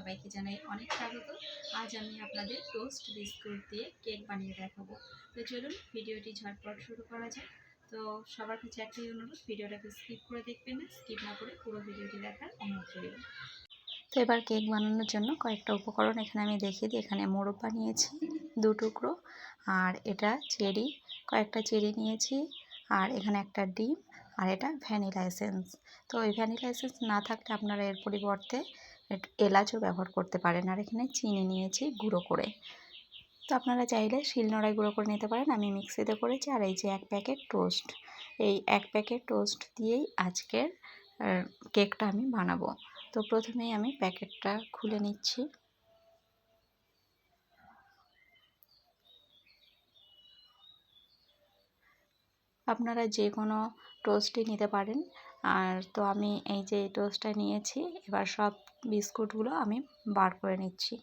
সবাইকে জানাই অনেক স্বাগত। আজ আমি আপনাদের টোস্ট বিস্কুট দিয়ে কেক বানিয়ে দেখাবো। তো চলুন, ভিডিওটি ঝটপট শুরু করা যাক। তো সবার কাছে একটাই অনুরোধ, ভিডিওটাকে স্কিপ করে দেখবেন না স্কিপ না করে পুরো ভিডিওটি দেখার অনুরোধ রইল। তো এবার কেক বানানোর জন্য কয়েকটা উপকরণ এখানে আমি দেখিয়ে দিই। এখানে মোরব্বা নিয়েছি দু টুকরো, আর এটা চেরি, কয়েকটা চেরি নিয়েছি, আর এখানে একটা ডিম, আর এটা ভ্যানিলা এসেন্স। তো ওই ভ্যানিলা এসেন্স না থাকলে আপনারা এর পরিবর্তে এলাচও ব্যবহার করতে পারেন। আর এখানে চিনি নিয়েছি গুঁড়ো করে। তো আপনারা চাইলে শিলনোড়ায় গুঁড়ো করে নিতে পারেন। আমি মিক্সিতে করেছি আর এই যে এক প্যাকেট টোস্ট, এই এক প্যাকেট টোস্ট দিয়েই আজকের কেকটা আমি বানাবো। তো প্রথমেই আমি প্যাকেটটা খুলে নিচ্ছি। আপনারা যে কোনো টোস্টই নিতে পারেন। আর তো আমি এই যে টোস্টটা নিয়েছি, এবার সব বিস্কুটগুলো আমি বার করে নিচ্ছি।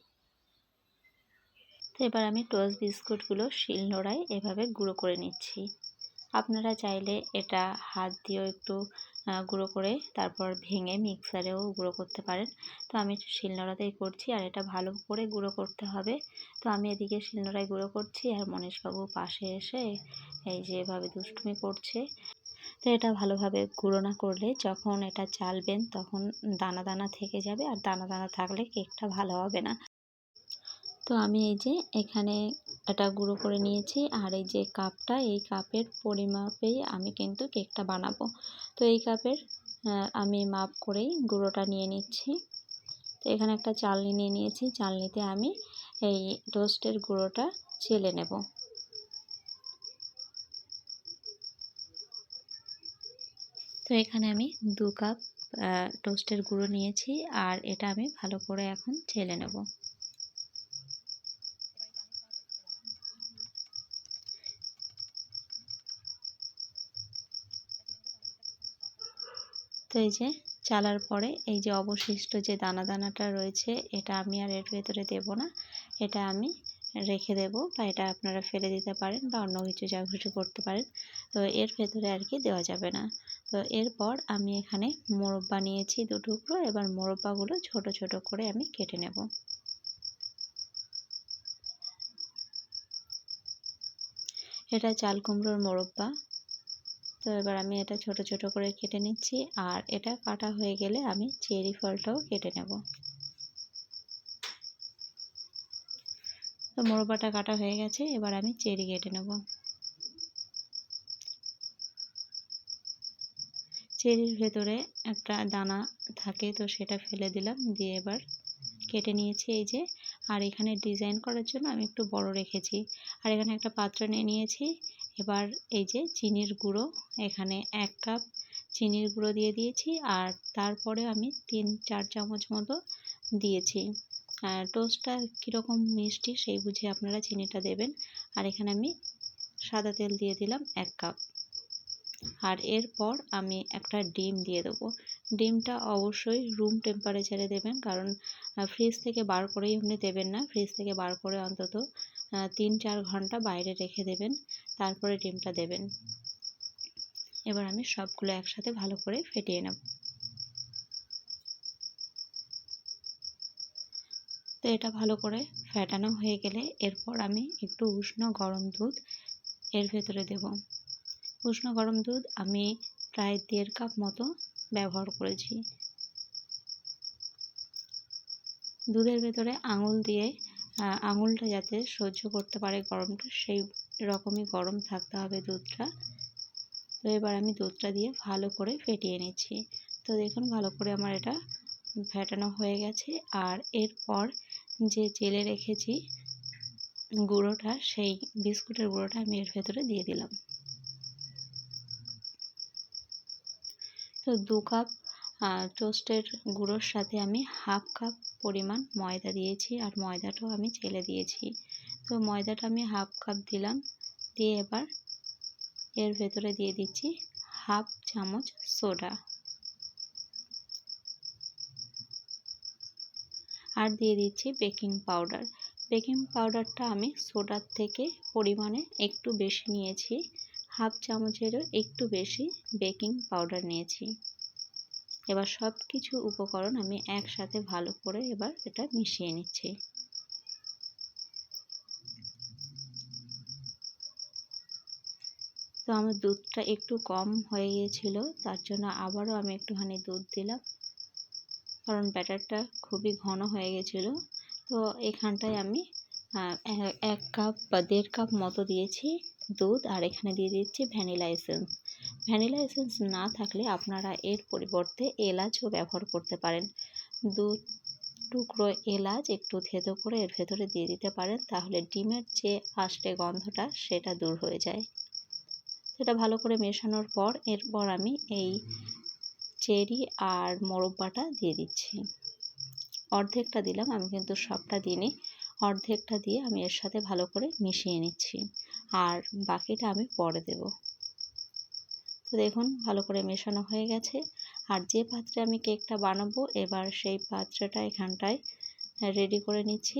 তো এবার আমি টোস্ট বিস্কুটগুলো শিল নোড়ায় এভাবে গুঁড়ো করে নিচ্ছি। আপনারা চাইলে এটা হাত দিয়েও একটু গুঁড়ো করে তারপর ভেঙে মিক্সারেও গুঁড়ো করতে পারেন। তো আমি শিলনোড়াতেই করছি আর এটা ভালো করে গুঁড়ো করতে হবে। তো আমি এদিকে শিলনোড়ায় গুঁড়ো করছি আর মনীশবাবু পাশে এসে এই যে এভাবে দুষ্টুমি করছে। তো এটা ভালোভাবে গুঁড়ো না করলে যখন এটা চালবেন তখন দানা দানা থেকে যাবে আর দানা দানা থাকলে কেকটা ভালো হবে না। তো আমি এই যে এখানে এটা গুঁড়ো করে নিয়েছি আর এই যে কাপটা, এই কাপের পরিমাপেই আমি কিন্তু কেকটা বানাবো। তো এই কাপের আমি মাপ করেই গুঁড়োটা নিয়ে নিচ্ছি। তো এখানে একটা চালনি নিয়ে নিয়েছি। চালনিতে আমি এই টোস্টের গুঁড়োটা চেলে নেব। তো এখানে আমি দু কাপ টোস্টের গুঁড়ো নিয়েছি আর এটা আমি ভালো করে এখন ছেলে নেব। তো এই যে চালার পরে এই যে অবশিষ্ট যে দানা দানাটা রয়েছে, এটা আমি আর এর ভেতরে দেব না। এটা আমি রেখে দেব বা এটা আপনারা ফেলে দিতে পারেন বা অন্য কিছু যা কিছু করতে পারেন। তো এর ভেতরে আর কি দেওয়া যাবে না। তো এরপর আমি এখানে মোরব্বা নিয়েছি দু টুকরো। এবার মোরব্বাগুলো ছোট ছোট করে আমি কেটে নেব। এটা চাল কুমড়োর মোরব্বা তো এবার আমি এটা ছোট ছোট করে কেটে নিচ্ছি আর এটা কাটা হয়ে গেলে আমি চেরি ফলটাও কেটে নেব। তো মোরব্বাটা কাটা হয়ে গেছে, এবার আমি চেরি কেটে নেব। চেরির ভেতরে একটা দানা থাকে, তো সেটা ফেলে দিলাম। দিয়ে এবার কেটে নিয়েছি এই যে। আর এখানে ডিজাইন করার জন্য আমি একটু বড় রেখেছি। আর এখানে একটা পাত্র নিয়ে নিয়েছি। এবার এই যে চিনির গুঁড়ো, এখানে এক কাপ চিনির গুঁড়ো দিয়ে দিয়েছি। আর তারপরে আমি তিন, চার চামচ মতো দিয়েছি। আর টোস্টটা কীরকম মিষ্টি, সেই বুঝে আপনারা চিনিটা দেবেন। আর এখানে আমি সাদা তেল দিয়ে দিলাম এক কাপ। আর এরপর আমি একটা ডিম দিয়ে দেবো। ডিমটা অবশ্যই রুম টেম্পারেচারে দেবেন, কারণ ফ্রিজ থেকে বার করেই এমনি দেবেন না। ফ্রিজ থেকে বার করে অন্তত তিন চার ঘণ্টা বাইরে রেখে দেবেন, তারপরে ডিমটা দেবেন। এবার আমি সবগুলো একসাথে ভালো করে ফেটিয়ে নেব। তো এটা ভালো করে ফেটানো হয়ে গেলে এরপর আমি একটু উষ্ণ গরম দুধ এর ভেতরে দেব। উষ্ণ গরম দুধ আমি প্রায় দেড় কাপ মতো ব্যবহার করেছি। দুধের ভেতরে আঙুল দিয়ে আঙুলটা যাতে সহ্য করতে পারে গরমটা, সেই রকমই গরম থাকতে হবে দুধটা। তো এবার আমি দুধটা দিয়ে ভালো করে ফেটিয়ে নিচ্ছি। তো দেখুন ভালো করে আমার এটা ফেটানো হয়ে গেছে। আর এরপর যে জেলে রেখেছি গুঁড়োটা, সেই বিস্কুটের গুঁড়োটা আমি এর ভেতরে দিয়ে দিলাম। তো দু কাপ টোস্টের গুঁড়োর সাথে আমি হাফ কাপ পরিমাণ ময়দা দিয়েছি আর ময়দাটাও আমি চেলে দিয়েছি। তো ময়দাটা আমি হাফ কাপ দিলাম, দিয়ে এবার এর ভেতরে দিয়ে দিচ্ছি হাফ চামচ সোডা আর দিয়ে দিচ্ছি বেকিং পাউডার বেকিং পাউডারটা আমি সোডার থেকে পরিমাণে একটু বেশি নিয়েছি। হাফ চামচেরও একটু বেশি বেকিং পাউডার নিয়েছি। এবার সব কিছু উপকরণ আমি একসাথে ভালো করে এবার এটা মিশিয়ে নিচ্ছি। তো আমার দুধটা একটু কম হয়ে গিয়েছিল, তার জন্য আবারও আমি একটুখানি দুধ দিলাম। কারণ ব্যাটারটা খুবই ঘন হয়ে গেছিল তো এখানটায় আমি এক কাপ বা দেড় কাপ মতো দিয়েছি। দুধ আর এখানে দিয়ে দিচ্ছি ভ্যানিলা এসেন্স। ভ্যানিলা এসেন্স না থাকলে আপনারা এর পরিবর্তে এলাচও ব্যবহার করতে পারেন। দু টুকরো এলাচ একটু থেতো করে এর ভেতরে দিয়ে দিতে পারেন, তাহলে ডিমের যে আষ্টে গন্ধটা সেটা দূর হয়ে যায়। সেটা ভালো করে মেশানোর পর এরপর আমি এই চেরি আর মোরব্বাটা দিয়ে দিচ্ছি। অর্ধেকটা দিলাম, আমি কিন্তু সবটা দিইনি। অর্ধেকটা দিয়ে আমি এর সাথে ভালো করে মিশিয়ে নিচ্ছি। আর বাকিটা আমি পরে দেব। তো দেখুন, ভালো করে মেশানো হয়ে গেছে। আর যে পাত্রে আমি কেকটা বানাবো, এবার সেই পাত্রটা এখানটায় রেডি করে নিচ্ছি।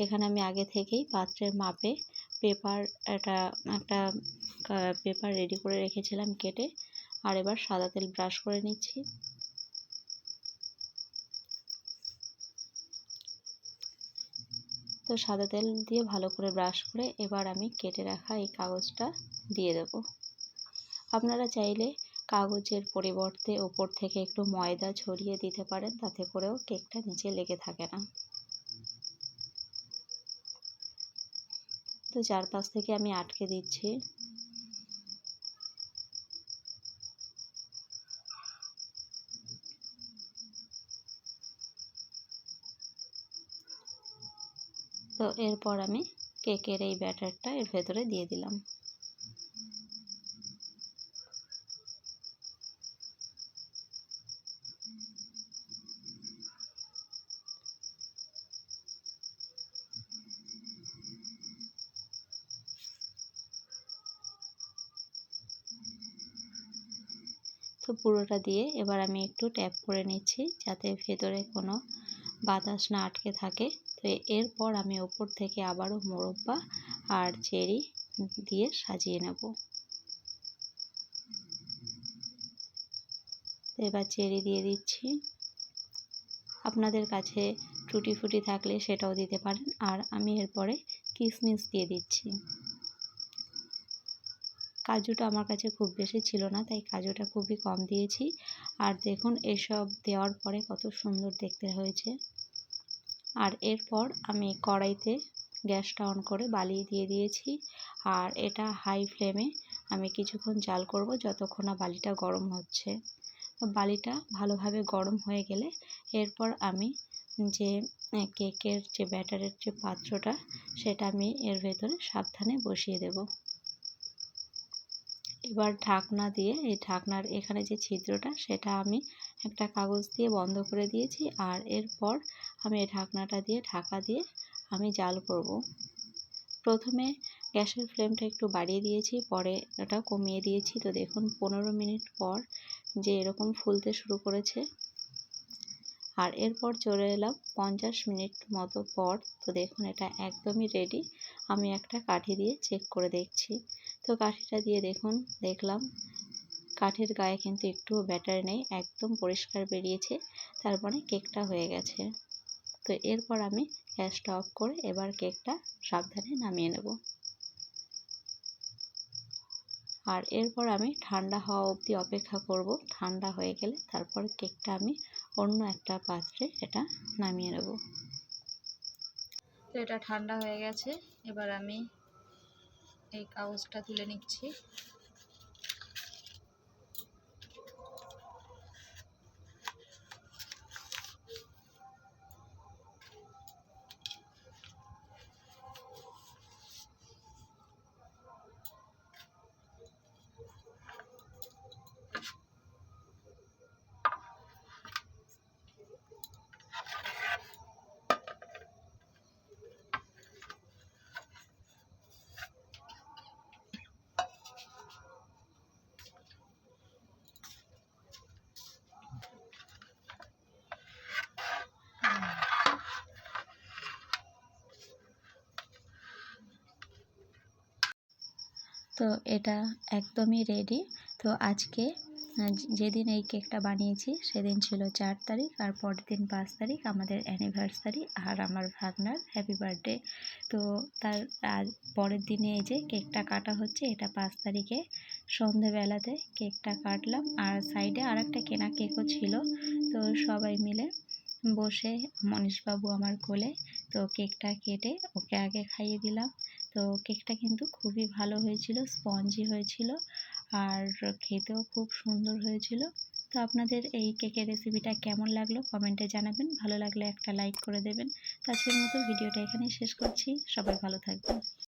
এখানে আমি আগে থেকেই পাত্রের মাপে পেপার একটা একটা পেপার রেডি করে রেখেছিলাম কেটে। আর এবার সাদা তেল ব্রাশ করে নিচ্ছি। তো সাদা তেল দিয়ে ভালো করে ব্রাশ করে এবার আমি কেটে রাখা এই কাগজটা দিয়ে দেব। আপনারা চাইলে কাগজের পরিবর্তে ওপর থেকে একটু ময়দা ছড়িয়ে দিতে পারেন, তাতে করেও কেকটা নিচে লেগে থাকে না। তো চারপাশ থেকে আমি আটকে দিচ্ছি। তো এরপর আমি কেকের এই ব্যাটারটা এর ভেতরে দিয়ে দিলাম। তো পুরোটা দিয়ে এবার আমি একটু ট্যাপ করে নিচ্ছি যাতে ভেতরে কোনো বাতাস না আটকে থাকে। তো এরপর আমি ওপর থেকে আবারও মোরব্বা আর চেরি দিয়ে সাজিয়ে নেব। এবার চেরি দিয়ে দিচ্ছি। আপনাদের কাছে টুটি ফুটি থাকলে সেটাও দিতে পারেন। আর আমি এরপরে কিশমিশ দিয়ে দিচ্ছি। কাজুটা আমার কাছে খুব বেশি ছিল না, তাই কাজুটা খুবই কম দিয়েছি। আর দেখুন, এসব দেওয়ার পরে কত সুন্দর দেখতে হয়েছে। আর এরপর আমি কড়াইতে গ্যাসটা অন করে বালি দিয়ে দিয়েছি। আর এটা হাই ফ্লেমে আমি কিছুক্ষণ জাল করব যতক্ষণ না বালিটা গরম হচ্ছে। বালিটা ভালোভাবে গরম হয়ে গেলে এরপর আমি যে কেকের যে ব্যাটারের যে পাত্রটা, সেটা আমি এর ভেতরে সাবধানে বসিয়ে দেব। এবার ঢাকনা দিয়ে, এই ঢাকনার এখানে যে ছিদ্রটা, সেটা আমি একটা কাগজ দিয়ে বন্ধ করে দিয়েছি। আর এরপর আমি এই ঢাকনাটা দিয়ে, ঢাকা দিয়ে আমি জাল করব। প্রথমে গ্যাসের ফ্লেমটা একটু বাড়িয়ে দিয়েছি, পরে এটা কমিয়ে দিয়েছি। তো দেখুন, পনেরো মিনিট পর যে এরকম ফুলতে শুরু করেছে। আর এরপর চলে এলাম পঞ্চাশ মিনিট মতো পর। তো দেখুন, এটা একদমই রেডি আমি একটা কাঠি দিয়ে চেক করে দেখছি। তো কাঠিটা দিয়ে দেখুন, দেখলাম কাঠের গায়ে কিন্তু একটুও ব্যাটার নেই, একদম পরিষ্কার বেরিয়েছে। তারপরে কেকটা হয়ে গেছে। তো এরপর আমি গ্যাসটা অফ করে এবার কেকটা সাবধানে নামিয়ে নেব। আর এরপর আমি ঠান্ডা হওয়া অবধি অপেক্ষা করব। ঠান্ডা হয়ে গেলে তারপর কেকটা আমি অন্য একটা পাত্রে এটা নামিয়ে নেব। তো এটা ঠান্ডা হয়ে গেছে। এবার আমি এই কাগজটা তুলে নিচ্ছি। তো এটা একদমই রেডি তো আজকে যেদিন এই কেকটা বানিয়েছি, সেদিন ছিল চার তারিখ আর পরের দিন পাঁচ তারিখ, আমাদের অ্যানিভার্সারি আর আমার ভাগনার হ্যাপি বার্থডে তো তার পরের দিনে এই যে কেকটা কাটা হচ্ছে, এটা পাঁচ তারিখে সন্ধেবেলাতে কেকটা কাটলাম। আর সাইডে আর একটা কেনা কেকও ছিল। তো সবাই মিলে বসে মনীশবাবু আমার কোলে, তো কেকটা কেটে ওকে আগে খাইয়ে দিলাম। তো কেকটা কিন্তু খুবই ভালো হয়েছিল, স্পঞ্জি হয়েছিল আর খেতেও খুব সুন্দর হয়েছিল। তো আপনাদের এই কেকের রেসিপিটা কেমন লাগল কমেন্টে জানাবেন, ভালো লাগলে একটা লাইক করে দেবেন। তো আজকের মতো ভিডিওটা এখানেই শেষ করছি, সবাই ভালো থাকবেন।